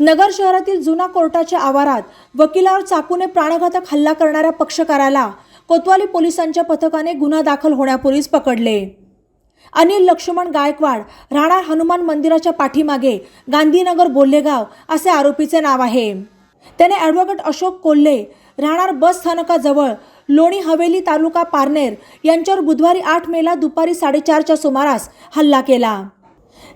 नगर शहरातील जुना कोर्टाच्या आवारात वकिलावर चाकूने प्राणघातक हल्ला करणाऱ्या पक्षकाराला कोतवाली पोलिसांच्या पथकाने गुन्हा दाखल होण्यापूर्वीच पकडले. अनिल लक्ष्मण गायकवाड राहणार हनुमान मंदिराच्या पाठीमागे गांधीनगर बोल्लेगाव असे आरोपीचे नाव आहे. त्याने ॲडव्होकेट अशोक कोल्हे राहणार बस स्थानकाजवळ लोणी हवेली तालुका पारनेर यांच्यावर बुधवारी आठ मेला दुपारी साडेचारच्या सुमारास हल्ला केला.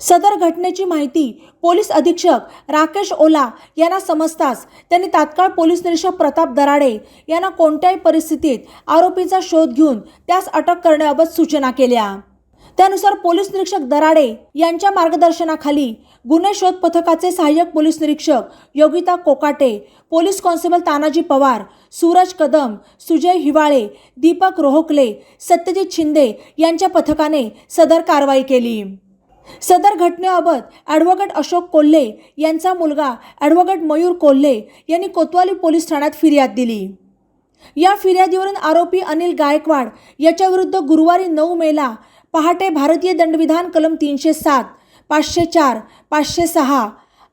सदर घटनेची माहिती पोलीस अधीक्षक राकेश ओला यांना समजताच त्यांनी तात्काळ पोलीस निरीक्षक प्रताप दराडे यांना कोणत्याही परिस्थितीत आरोपीचा शोध घेऊन त्यास अटक करण्याबाबत सूचना केल्या. त्यानुसार पोलीस निरीक्षक दराडे यांच्या मार्गदर्शनाखाली गुन्हे शोध पथकाचे सहाय्यक पोलीस निरीक्षक योगिता कोकाटे पोलीस कॉन्स्टेबल तानाजी पवार सूरज कदम सुजय हिवाळे दीपक रोहकले सत्यजित शिंदे यांच्या पथकाने सदर कारवाई केली. सदर घटनेबाबत ॲडव्होकेट अशोक कोल्हे यांचा मुलगा ॲडव्होकेट मयूर कोल्हे यांनी कोतवाली पोलीस ठाण्यात फिर्याद दिली. या फिर्यादीवरून आरोपी अनिल गायकवाड याच्याविरुद्ध गुरुवारी नऊ मेला पहाटे भारतीय दंडविधान कलम तीनशे सात पाचशे चार पाचशे सहा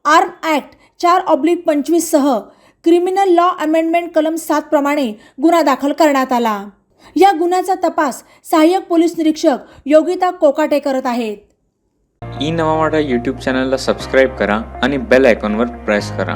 आर्म ॲक्ट चार ऑब्लिक पंचवीससह क्रिमिनल लॉ अमेंडमेंट कलम सातप्रमाणे गुन्हा दाखल करण्यात आला. या गुन्ह्याचा तपास सहाय्यक पोलीस निरीक्षक योगिता कोकाटे करत आहेत. ई नवा यूट्यूब चॅनलला सबस्क्राईब करा आणि बेल आयकॉनवर प्रेस करा.